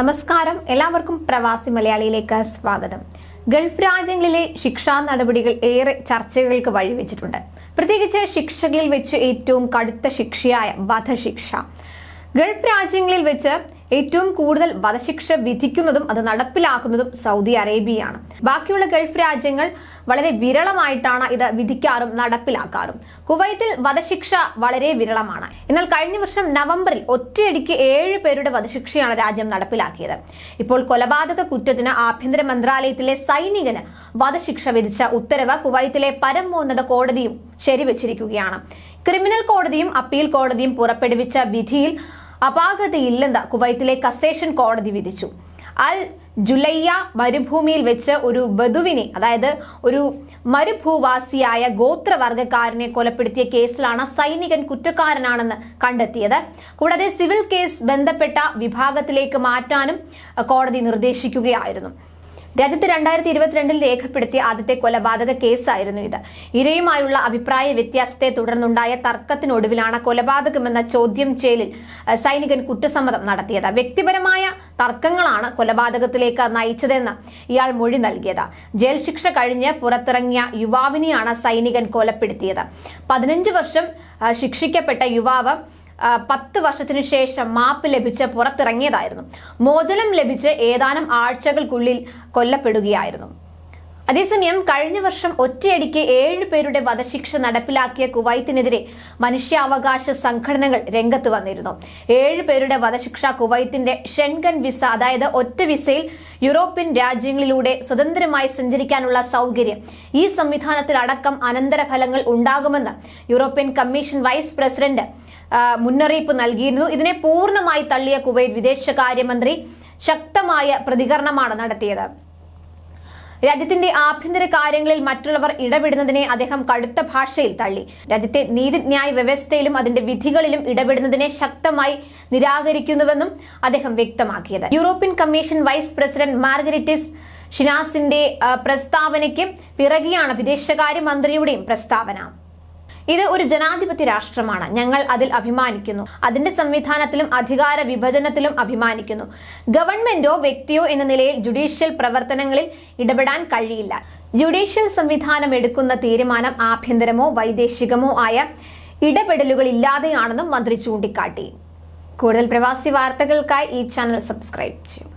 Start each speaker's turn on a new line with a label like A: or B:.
A: നമസ്കാരം. എല്ലാവർക്കും പ്രവാസി മലയാളിയിലേക്ക് സ്വാഗതം. ഗൾഫ് രാജ്യങ്ങളിലെ ശിക്ഷാ നടപടികൾ ഏറെ ചർച്ചകൾക്ക് വഴിവെച്ചിട്ടുണ്ട്. പ്രത്യേകിച്ച് ശിക്ഷകളിൽ വെച്ച് ഏറ്റവും കടുത്ത ശിക്ഷയായ വധശിക്ഷ. ഗൾഫ് രാജ്യങ്ങളിൽ വെച്ച് ഏറ്റവും കൂടുതൽ വധശിക്ഷ വിധിക്കുന്നതും അത് നടപ്പിലാക്കുന്നതും സൗദി അറേബ്യയാണ്. ബാക്കിയുള്ള ഗൾഫ് രാജ്യങ്ങൾ വളരെ വിരളമായിട്ടാണ് ഇത് വിധിക്കാറും നടപ്പിലാക്കാറും. കുവൈത്തിൽ വധശിക്ഷ വളരെ വിരളമാണ്. എന്നാൽ കഴിഞ്ഞ വർഷം നവംബറിൽ ഒറ്റയടിക്ക് ഏഴ് പേരുടെ വധശിക്ഷയാണ് രാജ്യം നടപ്പിലാക്കിയത്. ഇപ്പോൾ കൊലപാതക കുറ്റത്തിന് ആഭ്യന്തര മന്ത്രാലയത്തിലെ സൈനികന് വധശിക്ഷ വിധിച്ച ഉത്തരവ് കുവൈത്തിലെ പരമോന്നത കോടതിയും ശരിവച്ചിരിക്കുകയാണ്. ക്രിമിനൽ കോടതിയും അപ്പീൽ കോടതിയും പുറപ്പെടുവിച്ച വിധിയിൽ അപാകതയില്ലെന്ന് കുവൈത്തിലെ കസേഷൻ കോടതി വിധിച്ചു. അൽ ജുലയ്യ മരുഭൂമിയിൽ വെച്ച് ഒരു ബധുവിനെ അതായത് ഒരു മരുഭൂവാസിയായ ഗോത്രവർഗക്കാരനെ കൊലപ്പെടുത്തിയ കേസിലാണ് സൈനികൻ കുറ്റക്കാരനാണെന്ന് കണ്ടെത്തിയത്. കൂടാതെ സിവിൽ കേസ് ബന്ധപ്പെട്ട വിഭാഗത്തിലേക്ക് മാറ്റാനും കോടതി നിർദ്ദേശിക്കുകയായിരുന്നു. രാജ്യത്ത് രണ്ടായിരത്തി ഇരുപത്തിരണ്ടിൽ രേഖപ്പെടുത്തിയ ആദ്യത്തെ കൊലപാതക കേസായിരുന്നു ഇത്. ഇരയുമായുള്ള അഭിപ്രായ വ്യത്യാസത്തെ തുടർന്നുണ്ടായ തർക്കത്തിനൊടുവിലാണ് കൊലപാതകമെന്ന ചോദ്യം ചെയ്യലിൽ സൈനികൻ കുറ്റസമ്മതം നടത്തിയത്. വ്യക്തിപരമായ തർക്കങ്ങളാണ് കൊലപാതകത്തിലേക്ക് നയിച്ചതെന്ന് ഇയാൾ മൊഴി നൽകിയത്. ജയിൽ ശിക്ഷ കഴിഞ്ഞ് പുറത്തിറങ്ങിയ യുവാവിനെയാണ് സൈനികൻ കൊലപ്പെടുത്തിയത്. പതിനഞ്ച് വർഷം ശിക്ഷിക്കപ്പെട്ട യുവാവ് പത്ത് വർഷത്തിനു ശേഷം മാപ്പ് ലഭിച്ച് പുറത്തിറങ്ങിയതായിരുന്നു. മോചനം ലഭിച്ച് ഏതാനും ആഴ്ചകൾക്കുള്ളിൽ കൊല്ലപ്പെടുകയായിരുന്നു. അതേസമയം കഴിഞ്ഞ വർഷം ഒറ്റയടിക്ക് ഏഴ് പേരുടെ വധശിക്ഷ നടപ്പിലാക്കിയ കുവൈത്തിനെതിരെ മനുഷ്യാവകാശ സംഘടനകൾ രംഗത്ത് വന്നിരുന്നു. ഏഴ് പേരുടെ വധശിക്ഷ കുവൈത്തിന്റെ ഷെൻഗൻ വിസ അതായത് ഒറ്റ വിസയിൽ യൂറോപ്യൻ രാജ്യങ്ങളിലൂടെ സ്വതന്ത്രമായി സഞ്ചരിക്കാനുള്ള സൗകര്യം ഈ സംവിധാനത്തിൽ അടക്കം അനന്തരഫലങ്ങൾ ഉണ്ടാകുമെന്ന് യൂറോപ്യൻ കമ്മീഷൻ വൈസ് പ്രസിഡന്റ് മുന്നറിയിപ്പ് നൽകിയിരുന്നു. ഇതിനെ പൂർണമായി തള്ളിയ കുവൈറ്റ് വിദേശകാര്യമന്ത്രി ശക്തമായ പ്രതികരണമാണ് നടത്തിയത്. രാജ്യത്തിന്റെ ആഭ്യന്തര കാര്യങ്ങളിൽ മറ്റുള്ളവർ ഇടപെടുന്നതിനെ അദ്ദേഹം കടുത്ത ഭാഷയിൽ തള്ളി. രാജ്യത്തെ നീതിന്യായ വ്യവസ്ഥയിലും അതിന്റെ വിധികളിലും ഇടപെടുന്നതിനെ ശക്തമായി നിരാകരിക്കുന്നുവെന്നും അദ്ദേഹം വ്യക്തമാക്കിയത്. European commission vice president Margaritis ഷിനാസിന്റെ പ്രസ്താവനയ്ക്ക് പിറകെയാണ് വിദേശകാര്യമന്ത്രിയുടെയും പ്രസ്താവന. ഇത് ഒരു ജനാധിപത്യ രാഷ്ട്രമാണ്. ഞങ്ങൾ അതിൽ അഭിമാനിക്കുന്നു. അതിന്റെ സംവിധാനത്തിലും അധികാര വിഭജനത്തിലും അഭിമാനിക്കുന്നു. ഗവൺമെന്റോ വ്യക്തിയോ എന്ന നിലയിൽ ജുഡീഷ്യൽ പ്രവർത്തനങ്ങളിൽ ഇടപെടാൻ കഴിയില്ല. ജുഡീഷ്യൽ സംവിധാനം എടുക്കുന്ന തീരുമാനം ആഭ്യന്തരമോ വൈദേശികമോ ആയ ഇടപെടലുകൾ ഇല്ലാതെയാണെന്നും മന്ത്രി ചൂണ്ടിക്കാട്ടി. കൂടുതൽ പ്രവാസി വാർത്തകൾക്കായി ഈ ചാനൽ സബ്സ്ക്രൈബ് ചെയ്യും.